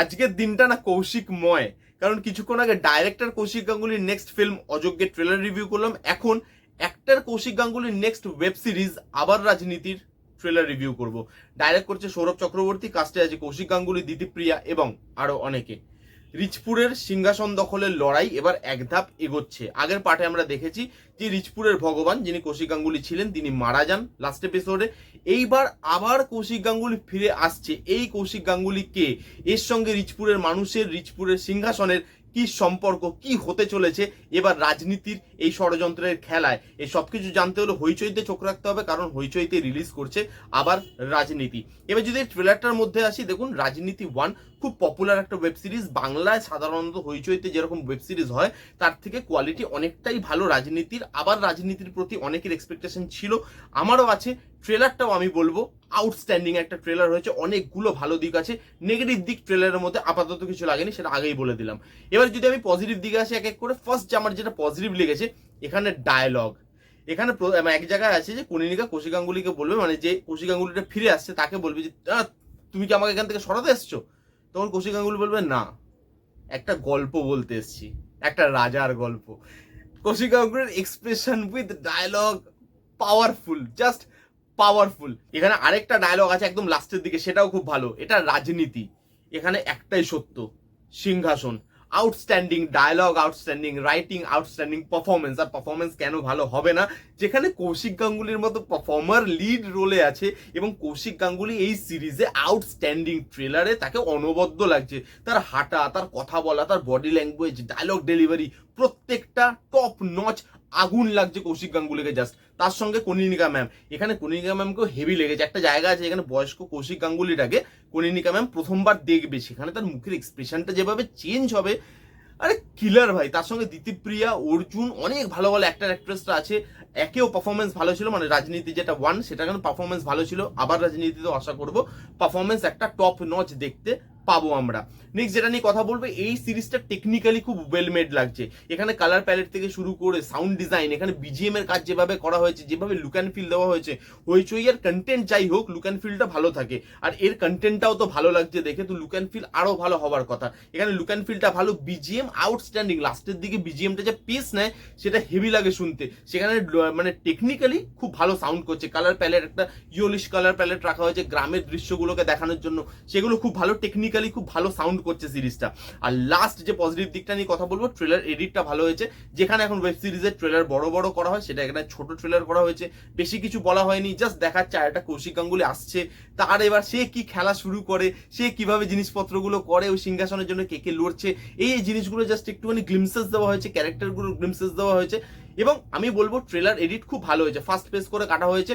আজকের দিনটা না কৌশিকময়। কারণ কিছুক্ষণ আগে ডাইরেক্টর কৌশিক গাঙ্গুলির নেক্সট ফিল্ম অযোগ্যের ট্রেলার রিভিউ করলাম। এখন অ্যাক্টর কৌশিক গাঙ্গুলির নেক্সট ওয়েব সিরিজ আবার রাজনীতির ট্রেলার রিভিউ করব। ডাইরেক্ট করছে সৌরভ চক্রবর্তী কাস্টে আছে কৌশিক গাঙ্গুলি দিদিপ্রিয়া এবং আরও অনেকে। রিচপুরের সিংহাসন দখলের লড়াই এবার এক ধাপ এগোচ্ছে। আগের পাঠে আমরা দেখেছি যে রিচপুরের ভগবান যিনি কৌশিক গাঙ্গুলি ছিলেন, তিনি মারা যান লাস্ট এপিসোডে এইবার আবার কৌশিক গাঙ্গুলি ফিরে আসছে। এই কৌশিক গাঙ্গুলি কে এর সঙ্গে রিচপুরের মানুষের, রিচপুরের সিংহাসনের কি সম্পর্ক, কি হতে চলেছে, এবার রাজনীতির এই ষড়যন্ত্রের খেলায়। এই সব কিছু জানতে হলে হইচইতে চোখ রাখতে হবে, কারণ হইচইতে রিলিজ করছে আবার রাজনীতি। এবার যদি ট্রেলারটার মধ্যে আসি, দেখুন, রাজনীতি ওয়ান খুব পপুলার একটা ওয়েব সিরিজ বাংলায় সাধারণত হইচইতে যেরকম ওয়েব সিরিজ হয়, তার থেকে কোয়ালিটি অনেকটাই ভালো রাজনীতির। আবার রাজনীতির প্রতি অনেকের এক্সপেকটেশন ছিল, আমারও আছে। ট্রেলারটাও আমি বলব আউটস্ট্যান্ডিং একটা ট্রেলার হয়েছে। অনেকগুলো ভালো দিক আছে। নেগেটিভ দিক ট্রেলারের মধ্যে আপাতত কিছু লাগেনি, সেটা আগেই বলে দিলাম। এবার যদি আমি পজিটিভ দিকে আসি এক এক করে ফার্স্ট যে আমার যেটা পজিটিভ লেগেছে, এখানে ডায়লগ এখানে মানে এক জায়গায় আছে যে কনিনিকা কৌশিক গাঙ্গুলিকে বলবে মানে যে কৌশিক গাঙ্গুলিটা ফিরে আসছে, তাকে বলবে যে তুমি কি আমাকে এখান থেকে সরাতে এসছো? তখন কৌশিক গাঙ্গুলি বলবে, না, একটা গল্প বলতে এসছি, একটা রাজার গল্প। Kaushik গাঙ্গুলির expression with dialogue powerful just powerful এখানে আরেকটা ডায়লগ আছে একদম লাস্টের দিকে, সেটাও খুব ভালো। এটা রাজনীতি। এখানে একটাই সত্য, সিংহাসন। Outstanding dialogue outstanding writing outstanding performance আর পারফরমেন্স কেন ভালো হবে না? যেখানে কৌশিক গাঙ্গুলির মতো পারফর্মার লিড রোলে আছে এবং কৌশিক গাঙ্গুলি এই সিরিজে আউটস্ট্যান্ডিং ট্রেলারে তাকে অনবদ্য লাগছে। তার হাঁটা, তার কথা বলা, তার বডি ল্যাঙ্গুয়েজ ডায়লগ ডেলিভারি প্রত্যেকটা টপ নচ আগুন লাগছে কৌশিক গাঙ্গুলিকে জাস্ট তার সঙ্গে কনিনিকা ম্যাম। এখানে কনিনিকা ম্যামকেও হেভি লেগেছে। একটা জায়গা আছে, এখানে বয়স্ক কৌশিক গাঙ্গুলিটাকে কনিনিকা ম্যাম প্রথমবার দেখবে। সেখানে তার মুখের এক্সপ্রেশনটা যেভাবে চেঞ্জ হবে, আরে কিলার ভাই। তার সঙ্গে দ্বিতীপ্রিয়া অর্জুন, অনেক ভালো ভালো অ্যাক্টার অ্যাক্ট্রেসরা আছে। একেও পারফরমেন্স ভালো ছিল মানে রাজনীতি যেটা ওয়ান সেটা কেন পারফরমেন্স ভালো ছিল। আবার রাজনীতিতেও আশা করব পারফরমেন্স একটা টপ নচ দেখতে। পাবো আমরা। নেক্সট যেটা নিয়ে কথা বলব, এই সিরিজটা টেকনিক্যালি খুব ওয়েল মেড লাগছে। এখানে কালার প্যালেট থেকে শুরু করে সাউন্ড ডিজাইন এখানে বিজিএম এর কাজ যেভাবে করা হয়েছে, যেভাবে লুক অ্যান্ড ফিল দেওয়া হয়েছে, হইচই আর কন্টেন্ট যাই হোক লুক অ্যান্ড ফিলটা ভালো থাকে। আর এর কন্টেন্টটাও তো ভালো লাগছে দেখে, তো লুক অ্যান্ড ফিল আরও ভালো হওয়ার কথা। এখানে লুক অ্যান্ড ফিলটা ভালো বিজিএম আউটস্ট্যান্ডিং লাস্টের দিকে বিজিএমটা যে পিস নেয়, সেটা হেভি লাগে শুনতে। সেখানে মানে টেকনিক্যালি খুব ভালো সাউন্ড করছে। কালার প্যালেট একটা ইয়োলিশ কালার প্যালেট রাখা হয়েছে, গ্রামের দৃশ্যগুলোকে দেখানোর জন্য। সেগুলো খুব ভালো টেকনিক্যালি খুব ভালো সাউন্ড করছে সিরিজটা আর লাস্ট যে পজিটিভ দিকটা নিয়ে কথা বলব ট্রেলার এডিটটা ভালো হয়েছে। যেখানে এখন ওয়েব সিরিজের ট্রেলার বড় বড় করা হয়, সেটা এখানে ছোট ট্রেলার করা হয়েছে। বেশি কিছু বলা হয়নি জাস্ট দেখাচ্ছে আর একটা কৌশিক গাঙ্গুলি আসছে। তার এবার সে কি খেলা শুরু করে, সে কীভাবে জিনিসপত্রগুলো করে, ওই সিংহাসনের জন্য কে কে লড়ছে, এই এই জিনিসগুলো জাস্ট একটুখানি গ্লিমসেস দেওয়া হয়েছে ক্যারেক্টারগুলোর গ্লিমসেস দেওয়া হয়েছে। এবং আমি বলব ট্রেলার এডিট খুব ভালো হয়েছে। ফার্স্ট পেজ করে কাটা হয়েছে।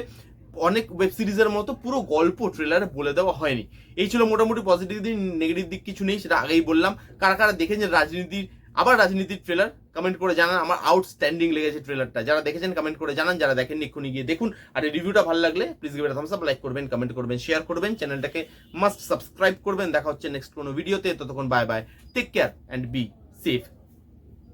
অনেক ওয়েব সিরিজের মতো পুরো গল্প ট্রেলারে বলে দেওয়া হয়নি। এই ছিল মোটামুটি পজিটিভ দিক নেগেটিভ দিক কিছু নেই, সেটা আগেই বললাম। কারা কারা দেখেছেন রাজনীতির, আবার রাজনীতির ট্রেলার কমেন্ট করে জানান। আমার আউটস্ট্যান্ডিং লেগেছে ট্রেলারটা যারা দেখেছেন কমেন্ট করে জানান। যারা দেখেননি, এক্ষুনি গিয়ে দেখুন। আর এই রিভিউটা ভালো লাগলে please give thumbs up like করবেন কমেন্ট করবেন শেয়ার করবেন। চ্যানেলটাকে মাস্ট সাবস্ক্রাইব করবেন। দেখা হচ্ছে নেক্সট কোনো ভিডিওতে ততক্ষণ bye bye take care and be safe